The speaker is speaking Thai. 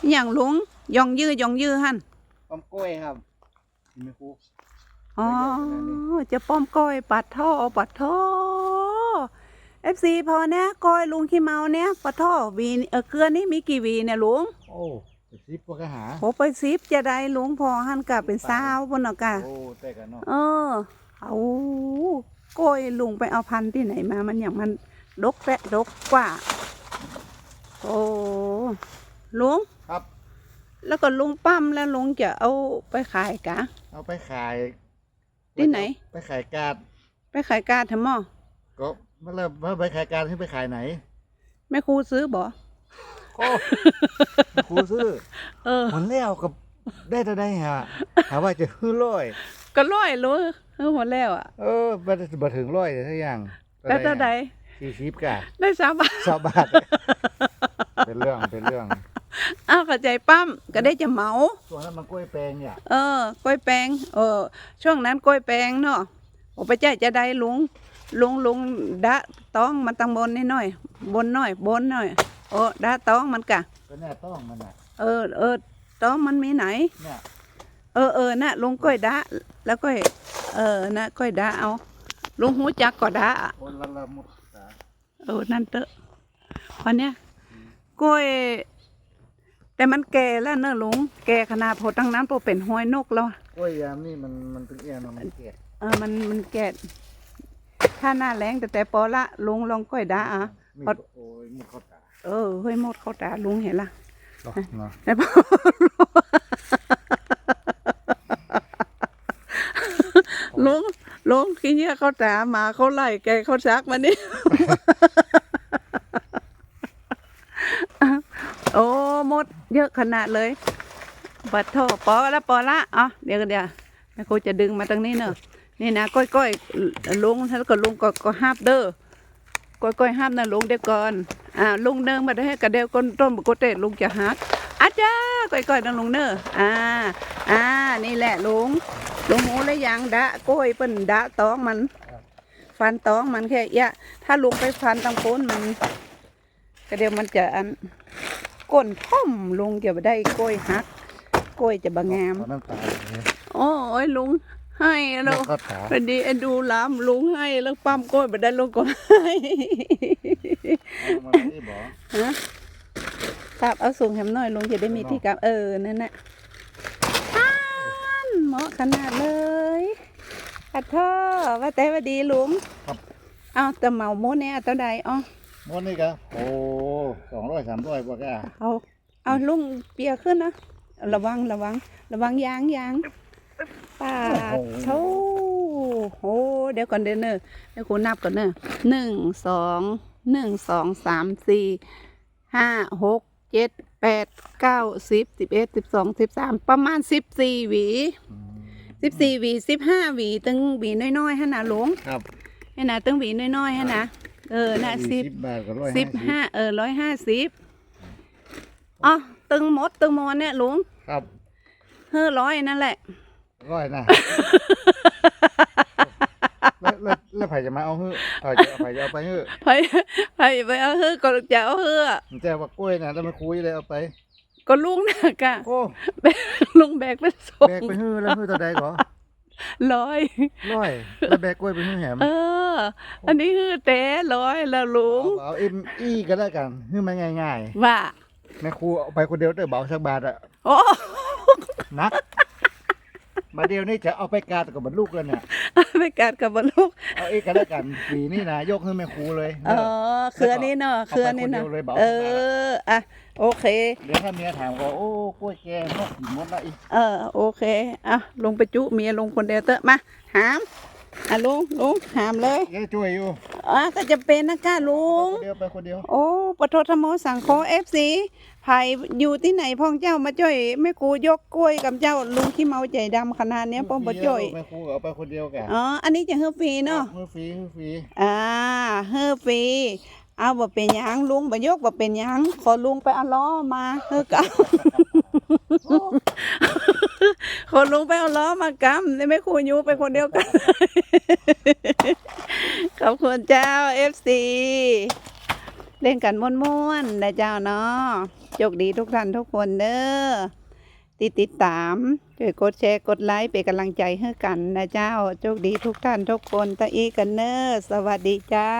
อหย่างลุงยองยื้อยองยื้อหั่นป้อมกล้วยครับเห็นไหมครูอ๋อไม่ได้ขนาดนี้จะป้อมก้อยปัดท่อปัดท่อเอฟซีพอเนี้ยก้อยลุงขี้เมาเนี้ยปัดท่อวีเออเกลือนี่มีกี่วีเนี่ยลุงโอ้ไปซิปพวกกะหาโหไปซิปจะได้ลุงพอหันกลับเป็นสาวบนเนาะกะโอ้แต่กันเนาะเออเอาก้อยลุงไปเอาพันธุ์ที่ไหนมามันอย่างมันดกแปะดกกว่า โอ้ ลุงครับ แล้วก็ลุงปั้มแล้วลุงจะเอาไปขายกะ เอาไปขายที่ไหน ไปขายการ์ดไปขายกาทำหมอก็เมื่อเริ่มเมื่อไปขายการ์ดให้ไปขายไหนแม่ครูซื้อบ่โอ้ครูซื้อเออผลแล้วกับได้เท่าได้ฮะถามว่าจะฮื้อร้อยก็ร้อยรู้เออหมดแล้วอะเออมามาถึงร้อยเลยทุกอย่างแล้วเท่าใดสี่สิบกะได้สามบาทสองบาทเป็นเรื่องเป็นเรื่อง อ้าวเข้าใจปั้มก็ได้จะเหมา ส่วนนั้นมันกล้วยแปลงเนี่ยเออกล้วยแปลงเออ ช่วงนั้นกล้วยแปลงเนาะโอ้ไปใจจะได้ลุงลุงลุงดะต้องมันตังบนนิดหน่อย บนหน่อย บนหน่อยโอ้ดะต้องมันกะ ก็เนี่ยต้องมันอะเออเออต้องมันมีไหน เนี่ยเออเออน่ะลุงก้อยดะแล้วก็เออนะก้อยดะเอาลุงหูจักก็ดะโอ้ละละมุดตาเออนั่นเตอะวันเนี้ยกล้วย แต่มันแก่แล้วเนอะลุงแก่ขนาดโพตั้งนั้นโพเป็นห้อยนกแล้วกล้วยยามนี่มันมันเป็นเอียงเนาะมันเกลียดเออมันมันแก่ถ้าหน้าแรงแต่แต่ปอละลุงลองก้อยดาอะ มีพอโอ้ยมุดเข้าตาเออเฮ้ยหมดเขาตาลุงเห็นละเนาะเนาะไอ้พ่อลุงลุงขี้เนี้ยเขาตาหมาเขาไล่แกเขาซักมานี่ โอ้ห มด เยอะขนาดเลย บัดโทปอละปอละอะเดี๋ยวเดี๋ยวแม่ครูจะดึงมาตรงนี้เนอะนี่นะก้อยก้อยลุงแล้วก็ลุงก็ก็ห้าบเด้อก้อยก้อยห้าบนะลุงเดี๋ยวก่อนอ่าลุงเดิงมาได้ให้กระเดียวก้นต้นบุกเตะลุงจะหักอาจ้าก้อยก้อยนะลุงเนอะอ่าอ่านี่แหละลุงลุงหูเลยยังดะก้อยเปิ้นดะตองมัน ฟันตองมันแค่ยะถ้าลุงไปฟันตังโคนมันกระเดียวมันจะอัน ก้นท่อมลุงจะบ่ได้กล้วยหักกล้วยจะบางามเอน้ำตาเลยเนี่ยโอ้ยลุงให้แล้วมุดเข้าตาพอดีเอ็นดูหลามลุงให้แล้วปั๊มกล้วยไปได้ลุงก็ให้เอามาที่บ่อฮะครับเอาสูงแหมหน่อยลุงจะได้มีที่กับเออนั่นน่ะอ้านเหมาะขนาดเลยอัดท่อว่าแต่ว่าดีลุงครับเอาแต่เหมาโมเนี่ยเท่าใดอ๋อ มดนี่กะโอ้สองร้อยสามร้อยกว่ากะเอา เอาลุงเปียขึ้นนะ ระวังระวัง ระวังยางยางปาดโชโหเดี๋ยวก่อนเดี๋ยวเนอะเดี๋ยวกูนับก่อนเนอะหนึ่งสองหนึ่งสองสามสี่ห้าหกเจ็ดแปดเก้าสิบสิบเอ็ดสิบสองสิบสามประมาณสิบสี่หวีอืมสิบสี่หวีสิบห้าหวีตึงหวีน้อยๆฮะนะหลวงครับให้นะตึงหวีน้อยๆฮะนะ เออนะสิบบาทกับร้อยสิบห้าเออร้อยห้าสิบอ๋อตึงหมดตึงมอนเนี่ยลุงครับเฮ้อร้อยนั่นแหละ ร้อยนะแล้วแล้วแล้วไผจะมาเอาเฮ้อไผจะไผจะเอาไปเฮ้อไปไปไปเอาเฮ้อก็จะเอาเฮ้อมันแจ้ว่ากล้วยนะแล้วมันคุยเลยเอาไปก็ลุงนะกะโอ้ลุงแบกไปส่ง แบกไปเฮ้อแล้วเฮ้อตัวใดก่อ ร้อย ร้อยแล้วแบกกล้วยไปเฮ้อแหมเออ อันนี้คือเต้ร้อยแล้วลุงเอาเอาเอ็มอีก็ได้กันเฮ้อมันง่ายว่าๆแม่ครูเอาไปคนเดียวได้เบาสักบาทอะโอ้นักมาเดียวนี่จะเอาไปกาดกับบรรลุกแล้วเนี่ย ไปกัดกับบลูกเอาเอกก็ได้กันปีนี่นะยกให้แม่ครูเลยเออเครือนี้เนาะเครือนี้เนาะเอาไปคนเดียวเลยเบาเอออะโอเค เดี๋ยวถ้าเมียถามก็โอ้กล้วยแกนกหิมดละอีกเออโอเคอะลงไปจุเมียลงคนเดียวเตอะมาหามอะลุงลุงหามเลยแกช่วยอยู่อะก็จะเป็นนะก้าลุไปงคนเดียวไปคนเดียวโอ้ปทธรรมโมสังโฆเอฟซี ไผ่อยู่ที่ไหนพ่องเจ้ามาจ่อยแม่กูยกกล้วยกับเจ้าลุงขี้เมาใจดำขนาดเนี้ยป้องบ่จ่อยแม่ครูเอาไปคนเดียวแกอ๋ออันนี้จะเฮือฟรีเนาะมือฟรีมือฟรีอ่าเฮือฟรีเอาบ่เป็นหยังลุงบ่ยกบ่เป็นหยังขอลุงไปเอาล้อมาเฮือกับขอลุงไปเอาล้อมากำได้ไหม่ครูยูไปคนเดียวกัน ขอบคุณเจ้าเอฟซี เล่นกันม่วนๆนะเจ้าเนาะโชคดีทุกท่านทุกคนเด้อติดติดตามช่วยกดแชร์กดไลค์เป็นกำลังใจให้กันนะเจ้าโชคดีทุกท่านทุกคนตะอีกันเนอสวัสดีเจ้า